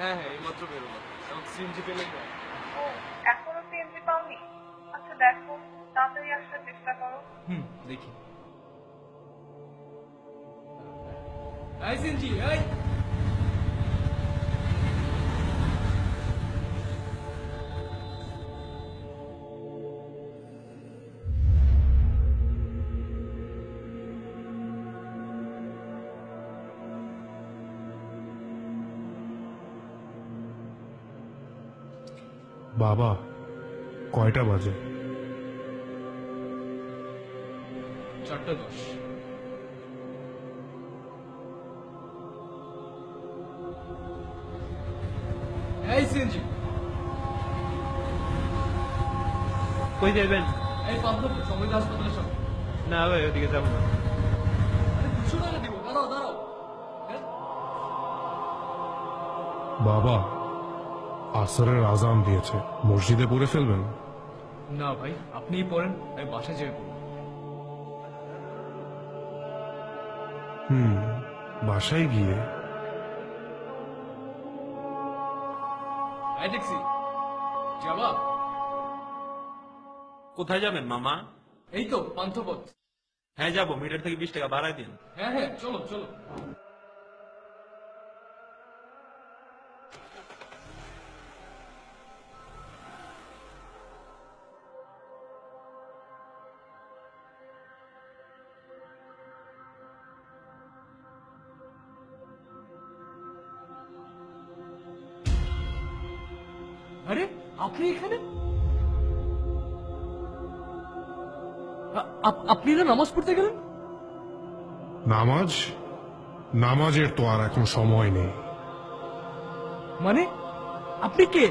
হ্যাঁ হ্যাঁ এইমাত্র বেরোলো এখন সিএনজি পেলেই না ও এখনও সিএনজি পাওনি? আচ্ছা দেখো তাড়াতাড়ি আসার চেষ্টা করো। হুম দেখি। আই সিএনজি এই! বাবা কয়টা বাজে? চারটা দশ। এই সিএনজি। কই যাবেন এই পান্থপুর সমৃদ্ধ হাসপাতালের সামনে না ভাই ওদিকে যাব না। দাঁড়াও দাঁড়াও। হ্যাঁ? বাবা আসরের আজান দিয়েছে। মসজিদে পড়ে ফেলবেন? না ভাই আপনিই পড়েন আমি বাসায় যেয়ে পড়ব। হুম বাসায় গিয়ে। ট্যাক্সি যাবা? কোথায় যাবেন মামা? এই তো পান্থপথ। হ্যাঁ যাব। মিটার থেকে বিশ টাকা বাড়াই দিন। হ্যাঁ হ্যাঁ চলো চলো। আরে আপনি এখানে? আপনি না নামাজ পড়তে গেলেন? নামাজ? নামাজের তো আর এখন সময় নেই। মানে আপনি কে?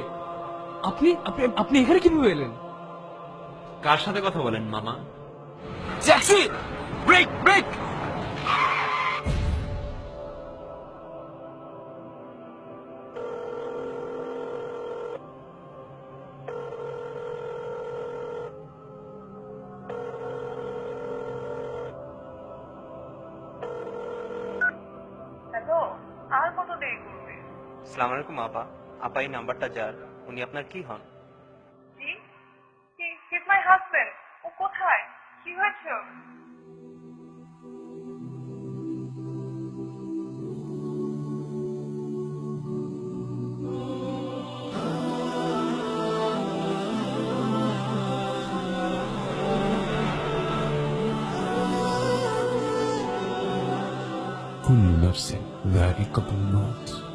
আপনি আপনি আপনি এখানে কীভাবে এলেন? কার সাথে কথা বলেন মামা? Taxi brake brake! সালাম আলাইকুম আপা আপা এই নাম্বারটা যার উনি আপনার কি হন জি হিজ মাই হাজবেন্ড ও কোথায় কি হয়েছে ওর? كل نفس ذائقة الموت